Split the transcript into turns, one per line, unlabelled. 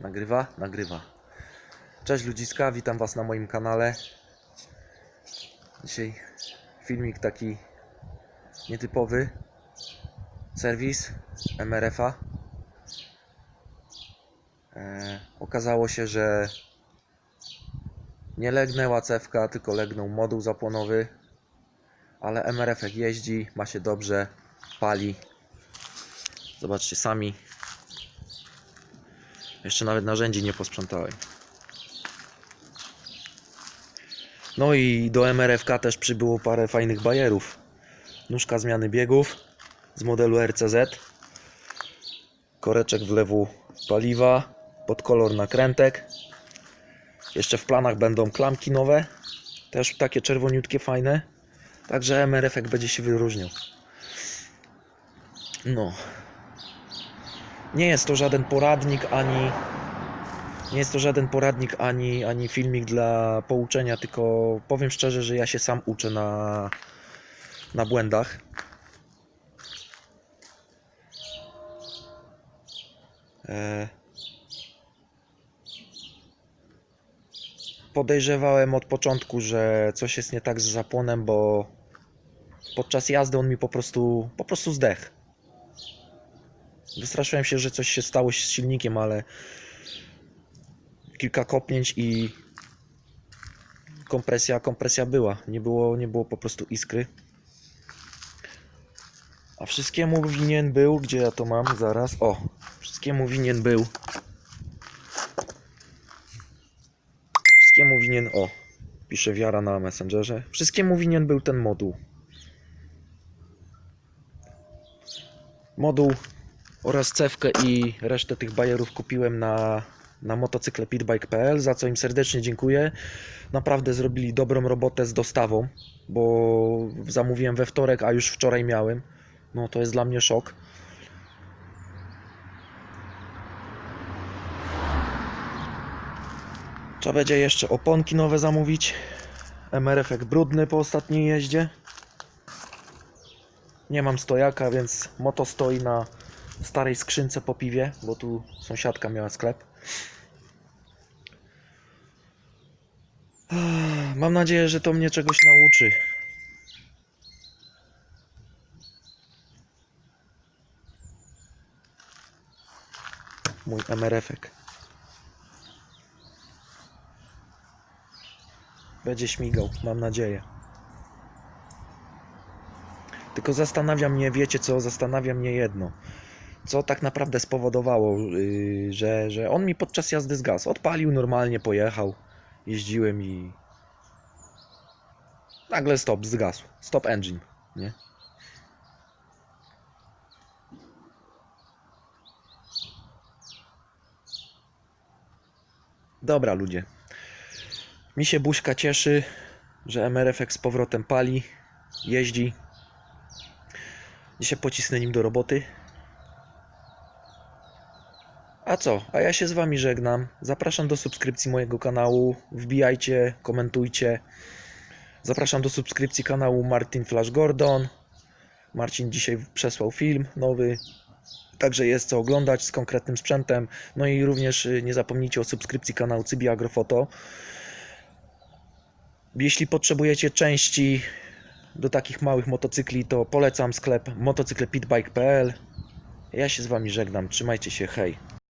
Nagrywa? Nagrywa. Cześć ludziska, witam was na moim kanale. Dzisiaj filmik taki nietypowy. Serwis MRF-a. E, okazało się, że nie legnęła cewka, tylko legnął moduł zapłonowy. Ale MRF jeździ, ma się dobrze, pali. Zobaczcie sami. Jeszcze nawet narzędzi nie posprzątałem. No i do MRFK też przybyło parę fajnych bajerów. Nóżka zmiany biegów z modelu RCZ. Koreczek wlewu paliwa. Pod kolor nakrętek. Jeszcze w planach będą klamki nowe. Też takie czerwoniutkie, fajne. Także MRFek będzie się wyróżniał. No. Nie jest to żaden poradnik ani nie jest to żaden poradnik ani, ani filmik dla pouczenia, tylko powiem szczerze, że ja się sam uczę na, na błędach. E... Podejrzewałem od początku, że coś jest nie tak z zapłonem, bo podczas jazdy on mi po prostu po prostu zdech. Wystraszyłem się, że coś się stało z silnikiem, ale kilka kopnięć i kompresja, kompresja była. Nie było, nie było po prostu iskry. A wszystkiemu winien był, gdzie ja to mam zaraz? O, wszystkiemu winien był. Wszystkiemu winien, o, pisze wiara na Messengerze. Wszystkiemu winien był ten moduł. Moduł oraz cewkę i resztę tych bajerów kupiłem na, na motocykle pitbike.pl, za co im serdecznie dziękuję. Naprawdę zrobili dobrą robotę z dostawą, bo zamówiłem we wtorek, a już wczoraj miałem. No to jest dla mnie szok. Trzeba będzie jeszcze oponki nowe zamówić. MRF jak brudny po ostatniej jeździe. Nie mam stojaka, więc moto stoi na starej skrzynce po piwie, bo tu sąsiadka miała sklep. Mam nadzieję, że to mnie czegoś nauczy. Mój MRF-ek. Będzie śmigał, mam nadzieję. Tylko zastanawia mnie, wiecie co, zastanawia mnie jedno. Co tak naprawdę spowodowało, yy, że, że on mi podczas jazdy zgasł. Odpalił normalnie, pojechał, jeździłem i nagle stop, zgasł. Stop engine, nie? Dobra ludzie. Mi się buźka cieszy, że MRF z powrotem pali, jeździ. Dzisiaj pocisnę nim do roboty. A co? A ja się z Wami żegnam. Zapraszam do subskrypcji mojego kanału. Wbijajcie, komentujcie. Zapraszam do subskrypcji kanału Martin Flash Gordon. Marcin dzisiaj przesłał film nowy. Także jest co oglądać z konkretnym sprzętem. No i również y, nie zapomnijcie o subskrypcji kanału Cybi Agrofoto. Jeśli potrzebujecie części do takich małych motocykli, to polecam sklep motocyklepitbike.pl. Ja się z Wami żegnam. Trzymajcie się, hej.